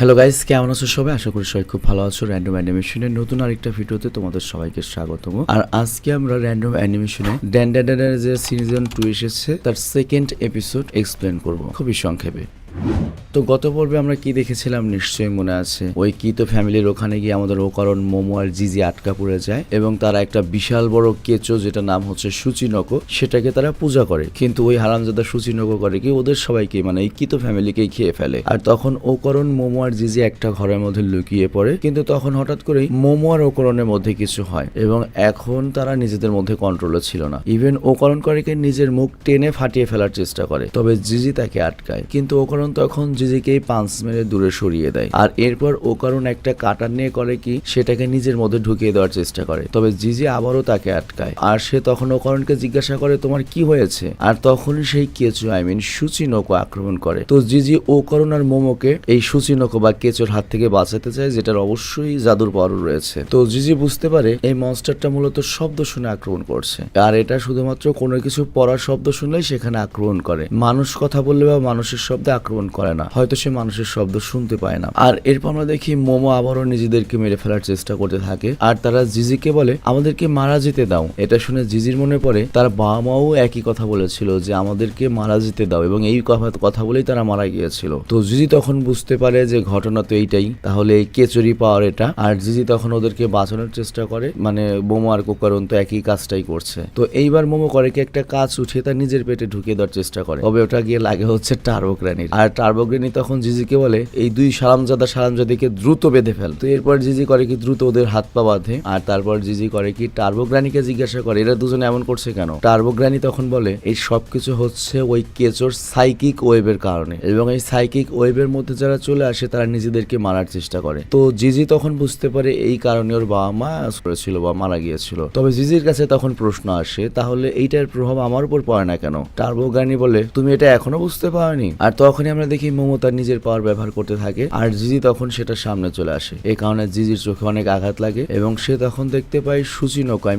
Hello guys কেমন আছো সবাই? আশা করি সবাই খুব ভালো আছো। র্যান্ডম অ্যানিমেশনের নতুন আরেকটা ভিডিওতে তোমাদের সবাইকে স্বাগতম। আর আজকে আমরা র্যান্ডম অ্যানিমেশনে ড্যান্ডাডানের যে সিজন টু এসেছে, তার সেকেন্ড এপিসোড এক্সপ্লেন করব। খুবই সংক্ষেপে। তো গত পর্বে আমরা কি দেখেছিলাম নিশ্চয়ই মনে আছে। ওই কিতো ফ্যামিলির ওখানে গিয়ে আমাদের ওকারণ মোমো আর জিজি আটকা পড়ে যায় এবং তারা একটা বিশাল বড় কেচো যেটা নাম হচ্ছে সুচিনকো, সেটাকে তারা পূজা করে। কিন্তু ওই হারামজাদা সুচিনকো করে কি ওদের সবাইকে মানে এই কিতো ফ্যামিলিকেই খেয়ে ফেলে। আর তখন ওকরণ মোমো আর জিজি একটা ঘরের মধ্যে লুকিয়ে পড়ে। কিন্তু তখন হঠাৎ করেই মোমো আর ওকরণের মধ্যে কিছু হয় এবং এখন তারা নিজেদের মধ্যে কন্ট্রোলে ছিল না। ইভেন ওকরণ করেকে নিজের মুখ টেনে ফাটিয়ে ফেলার চেষ্টা করে। তবে জিজি তাকে আটকায়। কিন্তু ওকরণ তখন জিজিকেই পাঁচ মেরে দূরে সরিয়ে দেয়। আর এরপর ও কারণ একটা কাটার নিয়ে করে কি, সেটাকে নিজের মধ্যে ঢুকিয়ে দেওয়ার চেষ্টা করে। তবে জিজি আবারও তাকে আটকায়। আর সে তখন ওকরণকে জিজ্ঞাসা করে, তোমার কি হয়েছে? আর তখন সেই কেঁচো আই মিন সুচিনকো আক্রমণ করে। তো জিজি ও ওকরণ আর মোমোকে এই সুচিনকো বা কেঁচোর হাত থেকে বাঁচাতে চায়, যেটার অবশ্যই জাদুর পাওয়ার রয়েছে। তো জিজি বুঝতে পারে, এই মনস্টারটা মূলত শব্দ শুনে আক্রমণ করছে। আর এটা শুধুমাত্র কোনো কিছু পড়ার শব্দ শুনলেই সেখানে আক্রমণ করে। মানুষ কথা বললে বা মানুষের শব্দে আক্রমণ করে না। হয়তো সে মানুষের শব্দ শুনতে পায় না। আর এরপর আমরা দেখি মোমো আবারও নিজেদেরকে মেরে ফেলার চেষ্টা করতে থাকে। আর তারা জিজিকে বলে, আমাদেরকে মারা যেতে দাও। এটা শুনে জিজির মনে পড়ে, তার বাবা মাও একই কথা বলেছিল যে, আমাদেরকে মারা যেতে দাও। এবং এই কথা বলেই তারা মারা গিয়েছিল। তো জিজি তখন বুঝতে পারে যে, ঘটনা তো এইটাই। তাহলে কেচুরি পাওয়ার এটা। আর জিজি তখন ওদেরকে বাঁচানোর চেষ্টা করে। মানে মোমো আর কোকারন তো একই কাজটাই করছে। তো এইবার মোমো করে কি একটা কাজ উঠিয়ে তার নিজের পেটে ঢুকিয়ে দেওয়ার চেষ্টা করে। তবে ওটা গিয়ে লাগে হচ্ছে টার্বোগ্রানির আর টার্বোগ্রানি তখন জিজিকে বলে, এই দুই সালামজাদা সালামজাদিকে দ্রুত বেঁধে ফেল। তো এরপর জিজি করে কি দ্রুত ওদের হাত পা বাঁধে, আর তারপর জিজি করে কি টার্বোগ্রানিকে জিজ্ঞাসা করে, এরা দুজনে এমন করছে কেন? টার্বোগ্রানি তখন বলে, এই সবকিছু হচ্ছে ওই কেচোর সাইকিক ওয়েবের কারণে এবং এই সাইকিক ওয়েবের মধ্যে যারা চলে আসে, তারা নিজেদেরকে মারার চেষ্টা করে। তো জিজি তখন বুঝতে পারে এই কারণে ওর বাবা মা করেছিল বা মারা গিয়েছিল। তবে জিজির কাছে তখন প্রশ্ন আসে, তাহলে এইটার প্রভাব আমার উপর পড়ে না কেন? টার্বোগ্রানি বলে, তুমি এটা এখনও বুঝতে পারোনি? আর তখনই আমরা দেখি মোমো তার নিজের পাওয়ার ব্যবহার করতে থাকে, আর জিজি তখন সেটা সামনে চলে আসে। এই কারণে জিজির চোখে অনেক আঘাত লাগে এবং সে তখন দেখতে পায়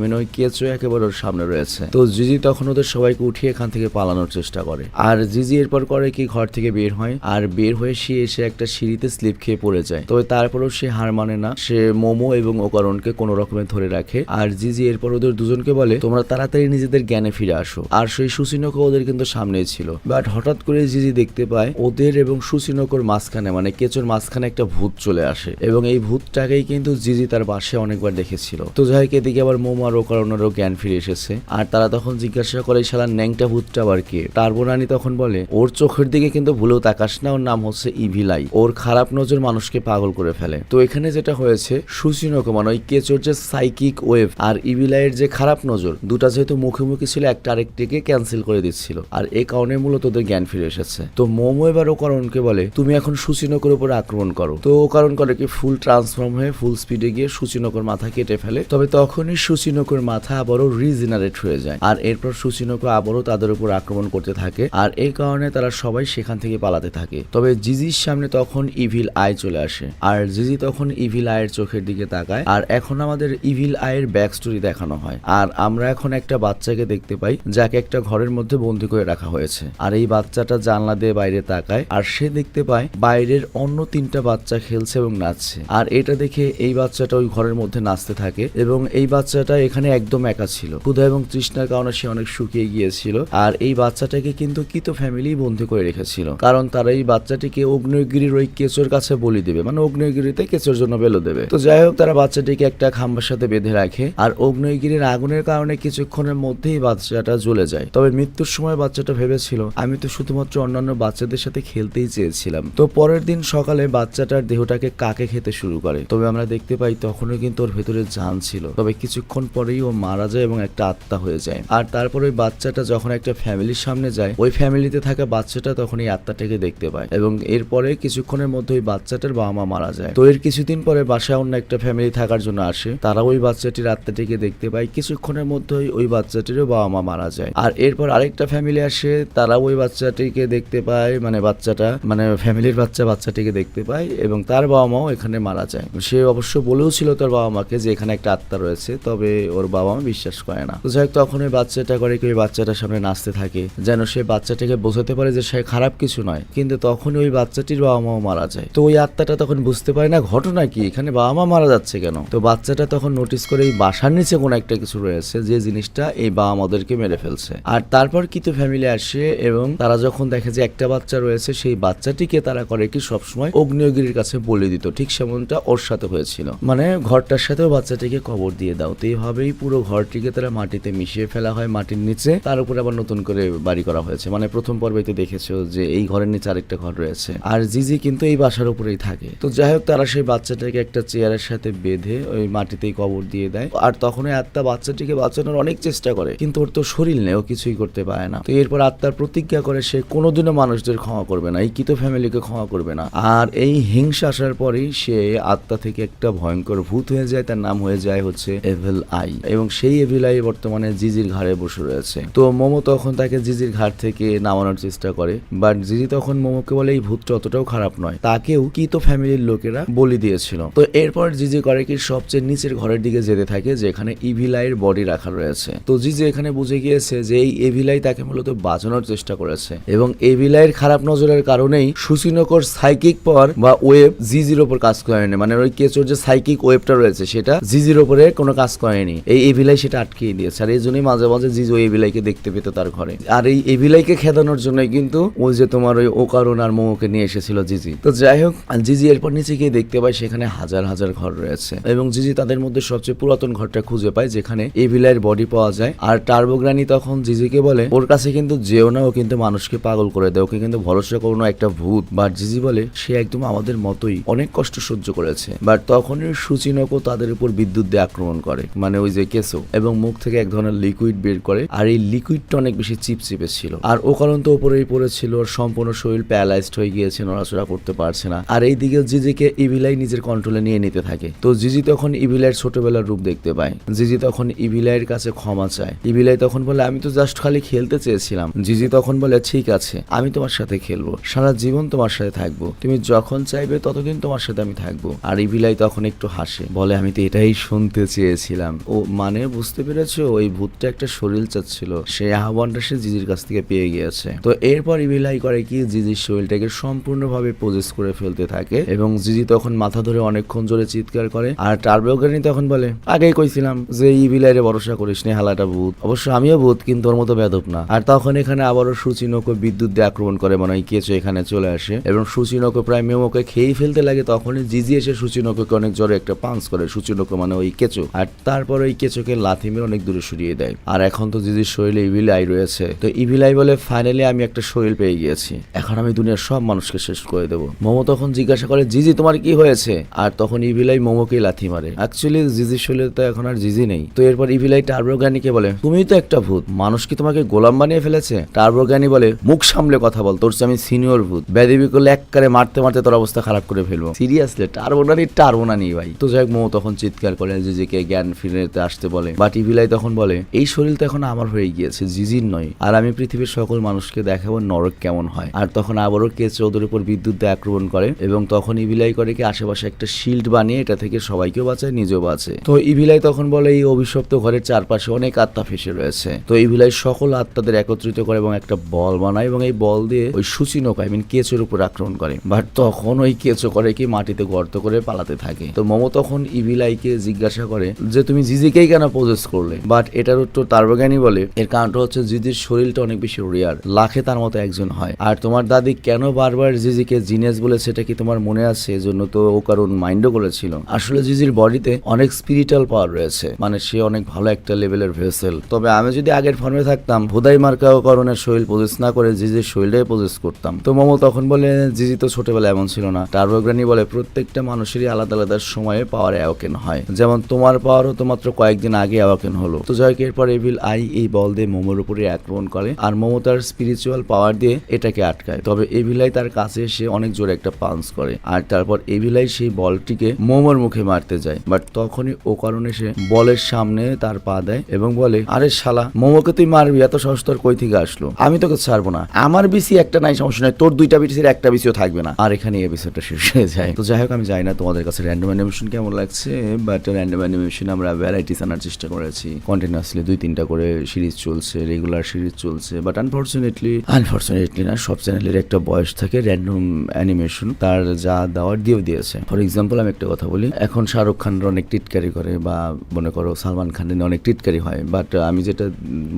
মিন ওই কেঁচো একেবারে ওর সামনে রয়েছে। তো জিজি তখন ওদের সবাইকে উঠিয়ে এখান থেকে পালানোর চেষ্টা করে। আর জিজি এরপর করে কি ঘর থেকে বের হয়, আর বের হয়ে সে এসে একটা সিঁড়িতে স্লিপ খেয়ে পড়ে যায়। তবে তারপরেও সে হার মানে না, সে মোমো এবং ওকারণকে কোনো রকমে ধরে রাখে। আর জিজি এরপর ওদের দুজনকে বলে, তোমরা তাড়াতাড়ি নিজেদের জ্ঞানে ফিরে আসো। আর সেই সুচিনকো ওদের কিন্তু সামনেই ছিল। বাট হঠাৎ করে জিজি দেখতে পায় ওদের এবং সুচিনকোর মাঝখানে মানে কেচোর মাঝখানে একটা ভূত চলে আসে। এবং এই ভূতটাকেই কিন্তু জিজি তার বাসে অনেকবার দেখেছিল। তো যাই এদিকে আবার মোমো আর ওকারণেরও জ্ঞান ফিরে এসেছে। আর তারা তখন জিজ্ঞাসা করে শালা ন্যাংটা ভূতটা আবার কে? টার্বোরানি তখন বলে, ওর চোখের দিকে কিন্তু ভুলেও তাকাস না, ওর নাম হচ্ছে ইভিলাই। ওর খারাপ নজর মানুষকে পাগল করে ফেলে। তো এখানে যেটা হয়েছে সুচিনকো মানে ওই কেচোর যে সাইকিক ওয়েভ আর ইভিলাইয়ের যে খারাপ নজর, দুটা যেহেতু মুখে মুখোমুখি ছিল, একটা আরেকটিকে ক্যান্সেল করে দিচ্ছিল। আর এই কারণে মূলত ওদের জ্ঞান ফিরে এসেছে। তো মোমো এবার ও করণকে বলে, তুমি এখন সুচিনকর উপর আক্রমণ করো। তো ও কারণ করে কি ফুল ট্রান্সফর্ম হয়ে ফুল স্পিডে গিয়ে সুচিনকর মাথা কেটে ফেলে। তবে তখনই সুচিনকর মাথা আবারও রিজেনারেট হয়ে যায়। আর এরপর সুচিনকো আবারও তাদের উপর আক্রমণ করতে থাকে। আর এই কারণে তারা সবাই সেখান থেকে পালাতে থাকে। তবে জিজির সামনে তখন ইভিল আয় চলে আসে। আর জিজি তখন ইভিল আয়ের চোখের দিকে তাকায়। আর এখন আমাদের ইভিল আয়ের ব্যাক স্টোরি দেখানো হয়। আর আমরা এখন একটা বাচ্চাকে দেখতে পাই, যাকে একটা ঘরের মধ্যে বন্দি করে রাখা হয়েছে। আর এই বাচ্চাটা জানলা দিয়ে বাইরে তাকায় আর সে দেখতে পায় বাইরের অন্য তিনটা বাচ্চা খেলছে এবং নাচছে। আর এটা দেখে এই বাচ্চাটা ওই ঘরের মধ্যে নাচতে থাকে এবং এই বাচ্চাটা এখানে একদম একা ছিল। ক্ষুধা এবং তৃষ্ণার কারণে সে অনেক শুকিয়ে গিয়েছিল আর এই বাচ্চাটাকে কিন্তু কিতো ফ্যামিলি বন্দি করে রেখেছিল। কারণ তারা এই বাচ্চাটিকে অগ্নিগিরির ওই কেচোর কাছে বলি দেবে মানে অগ্নিগিরিতে কেচোর জন্য বেলো দেবে। তো যাই হোক, তারা বাচ্চাটিকে একটা খাম্বার সাথে বেঁধে রাখে আর অগ্নিগিরির আগুনের কারণে কিছুক্ষণের মধ্যেই বাচ্চাটা জ্বলে যায়। তবে মৃত্যুর সময় বাচ্চাটা ভেবেছিল, আমি তো শুধুমাত্র অন্যান্য বাচ্চাদের সাথে খেলতেই চেয়েছিলাম। তো পরের দিন সকালে বাচ্চাটার দেহটাকে কাকে খেতে শুরু করে? তবে আমরা দেখতে পাই তখনও কিন্তু ওর ভেতরে জান ছিল। তবে কিছুক্ষণ পরেই ও মারা যায় এবং একটা আত্মা হয়ে যায়। আর তারপর ওই বাচ্চাটা যখন একটা ফ্যামিলির সামনে যায়, ওই ফ্যামিলিতে থাকা বাচ্চাটা তখন এই আত্মাটাকে দেখতে পায় এবং এরপরে কিছুক্ষণের মধ্যে ওই বাচ্চাটার বাবা মা মারা যায়। তো এর কিছুদিন পরে বাসায় অন্য একটা ফ্যামিলি থাকার জন্য আসে। তারা ওই বাচ্চাটির আত্মাটিকে দেখতে পায়। কিছুক্ষণের মধ্যেই ওই বাচ্চাটিরও বাবা মা মারা যায়। আর এরপর আরেকটা ফ্যামিলি আসে তারা ওই বাচ্চাটিকে দেখতে পায়। মানে মানে বাচ্চাটা মানে ফ্যামিলির বাচ্চা, বাচ্চাটিকে দেখতে পায় এবং তার বাবা মাও এখানে মারা যায়। সে অবশ্য বলেও ছিল তার বাবা মাকে যে এখানে একটা আত্মা রয়েছে, তবে ওর বাবা মা বিশ্বাস করে না। তো যাই তখন ওই বাচ্চাটা করে কি ওই বাচ্চাটার সামনে নাচতে থাকে, যেন সে বাচ্চাটাকে বোঝাতে পারে যে সে খারাপ কিছু নয়। কিন্তু তখন ওই বাচ্চাটির বাবা মাও মারা যায়। তো ওই আত্মাটা তখন বুঝতে পারে না, ঘটনা কি? এখানে বাবা মা মারা যাচ্ছে কেন? তো বাচ্চাটা তখন নোটিস করে এই বাসার নিচে কোনো একটা কিছু রয়েছে, যে জিনিসটা এই বাবা মাদেরকে মেরে ফেলছে। আর তারপর কিন্তু ফ্যামিলি আসে এবং তারা যখন দেখে যে একটা বাচ্চা রয়েছে, সেই বাচ্চাটিকে তারা করে কি সবসময় অগ্নিয়গিরির কাছে বলে দিত। ঠিক সেমনটা ওর সাথে হয়েছিল। মানে ঘরটার সাথেও বাচ্চাটিকে কবর দিয়ে দাও। তো এইভাবেই পুরো ঘরটিকে তারা মাটিতে মিশিয়ে ফেলা হয় মাটির নিচে। তার উপরে আবার নতুন করে বাড়ি করা হয়েছে। মানে প্রথম পর্বে তো দেখেছ যে এই ঘরের নিচে আরেকটা ঘর রয়েছে। আর জিজি কিন্তু এই বাসার উপরেই থাকে। তো যাই হোক, তারা সেই বাচ্চাটাকে একটা চেয়ারের সাথে বেঁধে ওই মাটিতেই কবর দিয়ে দেয়। আর তখন ওই আত্মা বাচ্চাটিকে বাঁচানোর অনেক চেষ্টা করে। কিন্তু ওর তো শরীর নেই, ও কিছুই করতে পারে না। তো এরপর আত্মার প্রতিজ্ঞা করে সে কোনোদিনও মানুষদের ক্ষমা করবে না, এই কিতো ফ্যামিলিকে ক্ষমা করবে না। আর এই হিংসা আসার পরেই সে আত্মা থেকে একটা ভয়ঙ্কর ভূত হয়ে যায়, তার নাম হয়ে যায় হচ্ছে এভেল আই এবং সেই এভিল আই বর্তমানে জিজির ঘাড়ে বসে রয়েছে। তো মোমো তখন তাকে জিজির ঘাট থেকে নামানোর চেষ্টা করে বাট জিজি তখন মোমোকে বলে, এই ভূতটা অতটাও খারাপ নয়। তাকেও কি তো ফ্যামিলির লোকেরা বলি দিয়েছিল। তো এরপর জিজি করে কি সবচেয়ে নিচের ঘরের দিকে যেতে থাকে, যেখানে ইভিলাইয়ের বডি রাখা রয়েছে। তো জিজি এখানে বুঝে গিয়েছে যে এই এভিলাই তাকে মূলত বাঁচানোর চেষ্টা করেছে। এবং এভিলাইয়ের খারাপ নজরের কারণেই সুচিনকর সাইকিক পাওয়ার বা ওয়েব জিজির ওপর কাজ করেনি। মানে ওই কেচোর যে সাইকিক ওয়েবটা রয়েছে, সেটা জিজির ওপরে কোনো কাজ করেনি। এই এভিলাই সেটা আটকিয়ে দিয়েছে। আর এই জন্যই মাঝে মাঝে জিজি এভিলাইকে দেখতে পেত তার ঘরে। আর এই এভিলাইকে খেদানোর জন্যই কিন্তু ওই যে তোমার ওই ওকারুন আর মোমোকে নিয়ে এসেছিল জিজি তো যাই হোক জিজি এরপর নিচে গিয়ে দেখতে পায় সেখানে হাজার হাজার ঘর রয়েছে। এবং জিজি তাদের মধ্যে সবচেয়ে পুরাতন ঘরটা খুঁজে পায়, যেখানে এভিলাইয়ের বডি পাওয়া যায়। আর টার্বোগ্রানি তখন জিজিকে বলে, ওর কাছে কিন্তু যেও না, ও কিন্তু মানুষকে পাগল করে দেয়। ওকে কিন্তু ভরসা করো না একটা ভূত। বা জিজি বলে, সে একদম আমাদের মতোই অনেক কষ্ট সহ্য করেছে। বাট তখনই সুচিনকও তাদের উপর বিদ্যুৎ দিয়ে আক্রমণ করে মানে ওই যে কেসো এবং মুখ থেকে এক ধরনের লিকুইড বের করে, আর এই লিকুইডটা অনেক বেশি চিপচিপে ছিল। আর ও কারণ তো উপরেই পড়েছিল সম্পূর্ণ শরীর প্যারালাইজড হয়ে গিয়েছে, নড়াচড়া করতে পারছে না। আর এই দিকে জিজিকে ইভিলাই নিজের কন্ট্রোলে নিয়ে নিতে থাকে। তো জিজি তখন ইভিলাইয়ের ছোটবেলার রূপ দেখতে পায়। জিজি তখন ইভিলাইয়ের কাছে ক্ষমা চায়। ইভিলাই তখন বলে, আমি তো জাস্ট খালি খেলতে চেয়েছিলাম। জিজি তখন বলে, ঠিক আছে, আমি তোমার সাথে খেলব। সারা জীবন তোমার সাথে থাকব। তুমি যখন চাইবে ততদিন তোমার সাথে আমি থাকব। আর ইভিলাই তখন একটু হাসে। বলে, আমি তো এটাই শুনতে চেয়েছিলাম। ও মানে বুঝতে পেরেছ? ওই ভূতটা একটা শরীর চাচ্ছিল। সেই আহ্বানটা সে জিজির কাছ থেকে পেয়ে গিয়েছে। তো এরপর ইভিলাই করে কি? জিজির শরীরটাকে সম্পূর্ণভাবে পজেস করে ফেলতে থাকে এবং জিজি তখন মাথা ধরে অনেকক্ষণ জোরে চিৎকার করে। আর টার্বোগানি তখন বলে, আগেই কইছিলাম যে ইভিলাইরে ভরসা করিস নি, হালাটা ভূত। অবশ্য আমিও ভূত, কিন্তু ওর মতো বেদব না। আর তখন এখানে আবারও সুচিনকে বিদ্যুৎ দিয়ে আক্রমণ করে মনে হয় কেঁচো এখানে চলে আসে। এবং সুচিনকে প্রায় মেমোকে খেয়েই ফেলতে লাগে, তখনই জিজি এসে সুচিনকে অনেক জোরে একটা পাঞ্চ করে। সুচিনকে মানে ওই কেঁচো। আর তারপর ওই কেঁচোকে লাথি মেরে অনেক দূরে সরিয়ে দেয়। আর এখন তো জিজির শরীরে ইভিল আই রয়েছে। তো ইভিল আই বলে ফাইনালি আমি একটা শরীর পেয়ে গিয়েছি। এখন আমি দুনিয়ার সব মানুষকে শেষ করে দেবো। মোমো তখন জিজ্ঞাসা করে, জিজি, তোমার কি হয়েছে? আর তখন ইভিলাই মোমোকেই লাথি মারে। অ্যাকচুয়ালি জিজির শরীরে তো এখন আর জিজি নেই। তো এরপর ইভিলাই টার্বোগানিকে বলে তুমি তো একটা ভূত। মানুষ কি তোমাকে গোলাম বানিয়ে ফেলেছে? টার্বোগানি বলে, মুখ সামলে কথা বল, তোর চেয়ে আমি সিনিয়র ভূত। বেদিবি করলে এককারে মারতে মারতে তোর অবস্থা খারাপ করে ফেলব। সিরিয়াসলি টার্বোনানি টার্বোনানি ভাই। তো যাই মোমো তখন চিৎকার করে, জিজিকে জ্ঞান ফিরে আসতে বলে। বাট ইভিলাই তখন বলে, এই শরীর তো এখন আমার হয়ে গিয়েছে, জিজির নয়। আর আমি পৃথিবীর সকল মানুষকে দেখাবো নরক কেমন হয়। আর তখন আবারও কে চৌধুর উপর বিদ্যুৎ দিয়ে আক্রমণ করে, এবং তখন ইভিলাই করে কি আশেপাশে একটা শিল্ড বানিয়ে এটা থেকে সবাইকেও বাঁচায়, নিজেও বাঁচে তো ইভিলাই তখন বলে, এই অভিশপ্ত ঘরের চারপাশে অনেক আত্মা ফেসে রয়েছে। তো ইভিলাই সকল আত্মাদের একত্রিত করে এবং একটা বল বানায়, এবং এই বল দিয়ে ওই সুচিনক আই মিন কেচোর উপর আক্রমণ করে। বাট তখন ওই কেচো করে কি মাটিতে গর্ত করে পালাতে থাকে। তো মোমো তখন ইভিলাইকে জিজ্ঞাসা করে যে, তুমি জিজিকেই কেন পজেস করলে? বাট এটার উত্তর তার্বজ্ঞানী বলে, এর কারণটা হচ্ছে জিজির শরীরটা অনেক বেশি রিয়ার লাখে তার মতো একজন হয়। আর তোমার দাদি কেন বারবার জিজিকে জিনিয়াস বলে সেটা কি তোমার মনে আছে? এজন্য তো ও কারণ মাইন্ডও করেছিল। আসলে জিজির বডিতে অনেক স্পিরিটাল পাওয়ার রয়েছে। মানে সে অনেক ভালো একটা লেভেলের ভেসেল তবে আমি যদি আগের ফর্মে থাকতাম মার্কা ও করণের শরীর পজেস না করে জিজির শরীরটাই পজেস করতাম। তো মোমো তখন বলে, জিজি তো ছোটবেলা এমন ছিল না। টার্বোগ্রানি বলে, প্রত্যেকটা মানুষেরই আলাদা আলাদা সময়ে পাওয়ার অ্যাওকেন হয়। যেমন তোমার পাওয়ারও তো মাত্র কয়েকদিন আগে অ্যাওকেন হলো। তো যাই এরপর এভিল আই এই বল দিয়ে মোমোর উপরে আক্রমণ করে। আর মোমো তার স্পিরিচুয়াল পাওয়ার দিয়ে এটাকে আটকায়। তবে এভিলাই তার কাছে এসে অনেক জোরে একটা পাঞ্চ করে। আর তারপর এভিলাই সেই বলটিকে মোমোর মুখে মারতে যায়। বাট তখনই ও কারণে সে বলের সামনে তার পা দেয় এবং বলে, আরে শালা, মোমোকে তুই মারবি? এত সহজ তোর কই থেকে আসলো? আমি তোকে ছাড়বো না। আমার বিসি একটা নাই, সমস্যা নাই। তোর দুইটা বিটিসির একটা বিসিও থাকবে না। আর এখানে এপিসোডটা শেষ হয়ে যায়। তো যাই হোক, আমি জানি না তোমাদের কাছে র্যান্ডম অ্যানিমেশন কেমন লাগছে বাট র্যান্ডম অ্যানিমেশন আমরা ভ্যারাইটিস আনার চেষ্টা করেছি। কন্টিনিউসলি দুই, তিনটা করে সিরিজ চলছে রেগুলার সিরিজ চলছে বাট আনফর্চুনেটলি আনফর্চুনেটলি না, সব চ্যানেলের একটা বয়স থাকে র্যান্ডম অ্যানিমেশন তার যা দেওয়ার দিয়েও দিয়েছে। ফর এক্সাম্পল আমি একটা কথা বলি, এখন শাহরুখ খানরা অনেক টিটকারি করে, বা মনে করো সালমান খানের অনেক টিটকারি হয় বাট আমি যেটা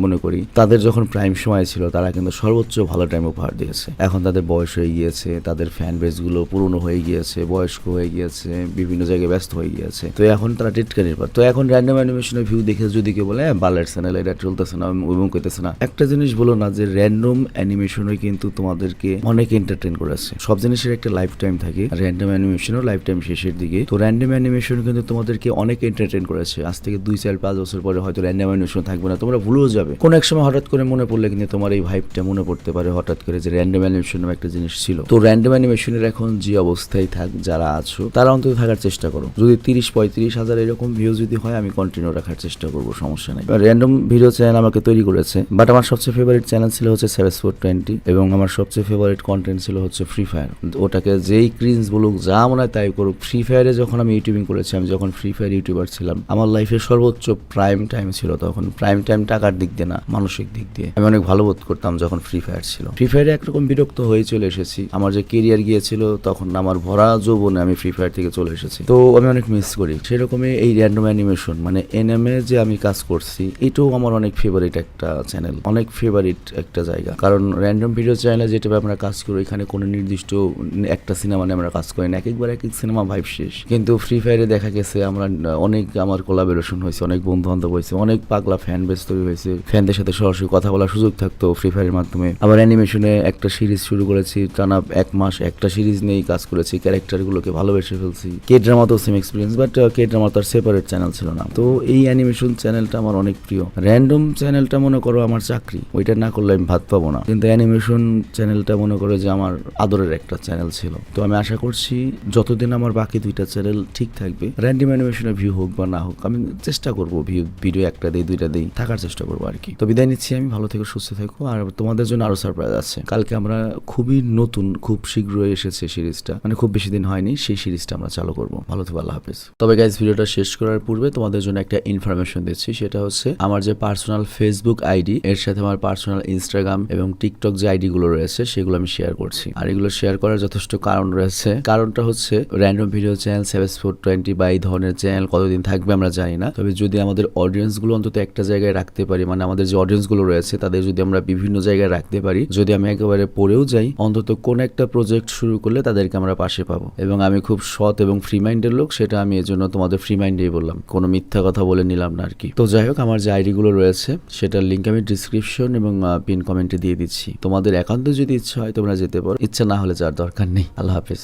মনে করি, তাদের যখন প্রাইম সময় ছিল, তারা কিন্তু সর্বোচ্চ ভালো টাইম উপহার দিয়েছে এখন তাদের বয়স হয়ে গিয়েছে তাদের ফ্যান বেসগুলো পুরনো হয়ে গিয়েছে বয়স্ক হয়ে গিয়েছে বিভিন্ন জায়গায় ব্যস্ত হয়ে গিয়েছে। তো এখন তারা টিটকারির পর তো এখন র্যান্ডম অ্যানিমেশনের ভিউ দেখে যদি কেউ বলে "হ্যাঁ, বালের চ্যানেল এটা চলতেছে না এবং করতেছে না। একটা জিনিস বলো না যে র্যান্ডম অ্যানিমেশনে কিন্তু তোমাদেরকে অনেক এন্টারটেন করেছে। সব জিনিসের একটা লাইফ টাইম থাকে র্যান্ডম অ্যানিমেশনও লাইফ টাইম শেষের দিকে। তো র্যান্ডম অ্যানিমেশন কিন্তু তোমাদেরকে অনেক এন্টারটেন করেছে। আজ থেকে দুই চার পাঁচ বছর পরে হয়তো র্যান্ডম অ্যানিমেশন থাকবে না তোমরা ভুলেও যাবে। কোন এক সময় হঠাৎ করে মনে পড়লে কিন্তু তোমার এই ভাইবটা মনে পড়তে পারে হঠাৎ করে যে র্যান্ডম অ্যানিমেশন নামে একটা জিনিস ছিল। তো র্যান্ডম অ্যানিমেশনের এখন যে অবস্থায় থাক, যারা আছো, তারা অন্তত থাকার চেষ্টা করো। যদি তিরিশ, পঁয়ত্রিশ হাজার এরকম ভিউ যদি হয়, আমি কন্টিনিউ রাখার চেষ্টা করব, সমস্যা নেই। র্যান্ডম ভিডিও চ্যানেল আমাকে তৈরি করেছে বাট আমার সবচেয়ে ফেভারিট চ্যানেল ছিল হচ্ছে সেভেন ফোর টোয়েন্টি এবং আমার সবচেয়ে ফেভারিট কন্টেন্ট ছিল হচ্ছে ফ্রি ফায়ার ওটাকে যেই ক্রিন্স বলুক, যা মনে হয় তাই করুক ফ্রি ফায়ারে যখন আমি ইউটিউবিং করেছি, আমি যখন ফ্রি ফায়ার ইউটিউবার ছিলাম, আমার লাইফের সর্বোচ্চ প্রাইম টাইম ছিল তখন। প্রাইম টাইম টাকার দিক দিয়ে না, মানসিক দিক দিয়ে। আমি অনেক ভালো বোধ করতাম যখন ফ্রি ফায়ার ছিল। ফ্রি ফায়ারে একরকম বিরক্ত হয়ে চলে এসেছি। আমার যে কেরিয়ার গিয়েছিল, তখন আমার ভরা যৌবনে আমি ফ্রি ফায়ার থেকে চলে এসেছি। তো আমি অনেক মিস করি। সেরকমই এই র্যান্ডম অ্যানিমেশন মানে এনএমএ যে আমি কাজ করছি, এটাও আমার অনেক ফেভারিট একটা চ্যানেল অনেক ফেভারিট একটা জায়গা। কারণ র্যান্ডম ভিডিও চ্যানেলে যেটা আমরা কাজ করি এখানে কোনো নির্দিষ্ট একটা সিনেমা নিয়ে আমরা কাজ করি না। এক একবার এক এক সিনেমা ভাইব শেষ। কিন্তু ফ্রি ফায়ারে দেখা গেছে, আমরা অনেক আমার কোলাবোরেশন হয়েছে, অনেক বন্ধু বান্ধব হয়েছে, অনেক পাগলা ফ্যান বেস তৈরি হয়েছে। ফ্যানদের সাথে সরাসরি কথা বলার সুযোগ থাকতো ফ্রি ফায়ারের মাধ্যমে। আবার অ্যানিমেশনে একটা সিরিজ শুরু করেছি, টানা এক মাস একটা সিরিজ নিয়েই কাজ করেছি ক্যারেক্টারগুলোকে ভালোবেসে ফেলছি। কে ড্রামা তো same experience but K drama তার সেপারেট চ্যানেল ছিল না। তো এই অ্যানিমেশন চ্যানেলটা আমার অনেক প্রিয়। র্যান্ডম চ্যানেলটা মনে করো আমার চাকরি, ওইটা না করলে আমি ভাত পাবো না। কিন্তু অ্যানিমেশন চ্যানেলটা মনে করো যে আমার আদরের একটা চ্যানেল ছিল। তো আমি আশা করছি যতদিন আমার বাকি দুইটা চ্যানেল ঠিক থাকবে র্যান্ডম অ্যানিমেশনের ভিউ হোক বা না হোক, আমি চেষ্টা করব ভিউ ভিডিও একটা দেই, দুইটা দেই, থাকার চেষ্টা করব আর কি। তো বিদায় নিচ্ছি আমি, ভালো থেকে, সুস্থ থাকো, আর তোমাদের জন্য আরও সারপ্রাইজ আছে। কালকে আমরা খুবই নতুন, খুব শীঘ্রই এসেছে সিরিজটা। মানে খুব বেশি দিন হয়নি, সেই সিরিজটা আমরা চালু করব। ভালো থেকো, আল্লাহ হাফেজ। তবে গাইজ ভিডিওটা শেষ করার পূর্বে তোমাদের জন্য একটা ইনফরমেশন দিচ্ছি। সেটা হচ্ছে আমার যে পার্সোনাল ফেসবুক আইডি এর সাথে আমার পার্সোনাল ইনস্টাগ্রাম এবং টিকটক যে আইডি গুলো রয়েছে, সেগুলো আমি শেয়ার করছি। আর এগুলো শেয়ার করার যথেষ্ট কারণ রয়েছে। কারণটা হচ্ছে random video channel seven four twenty বা এই ধরনের চ্যানেল কতদিন থাকবে আমরা জানি না। তবে যদি আমাদের অডিয়েন্সগুলো অন্তত একটা জায়গায় রাখতে পারি মানে আমাদের যে অডিয়েন্সগুলো রয়েছে, তাদের যদি আমরা বিভিন্ন জায়গায় রাখতে পারি, যদি আমি একেবারে পড়েও যাই, অন্তত কোন একটা প্রজেক্ট শুরু করলে তাদেরকে আমরা পাশে পাবো। এবং আমি খুব সৎ এবং ফ্রি মাইন্ডের লোক, সেটা আমি এজন্য জন্য তোমাদের ফ্রি মাইন্ডেই বললাম। কোনো মিথ্যা কথা বলে নিলাম না আর কি তো যাই হোক, আমার যে আইডি গুলো রয়েছে, সেটার লিঙ্ক আমি ডিসক্রিপশন এবং পিন কমেন্টে দিয়ে দিচ্ছি। তোমাদের একান্ত যদি ইচ্ছা হয় তোমরা যেতে পারো। ইচ্ছা না হলে যার দরকার নেই। আল্লাহ হাফিজ।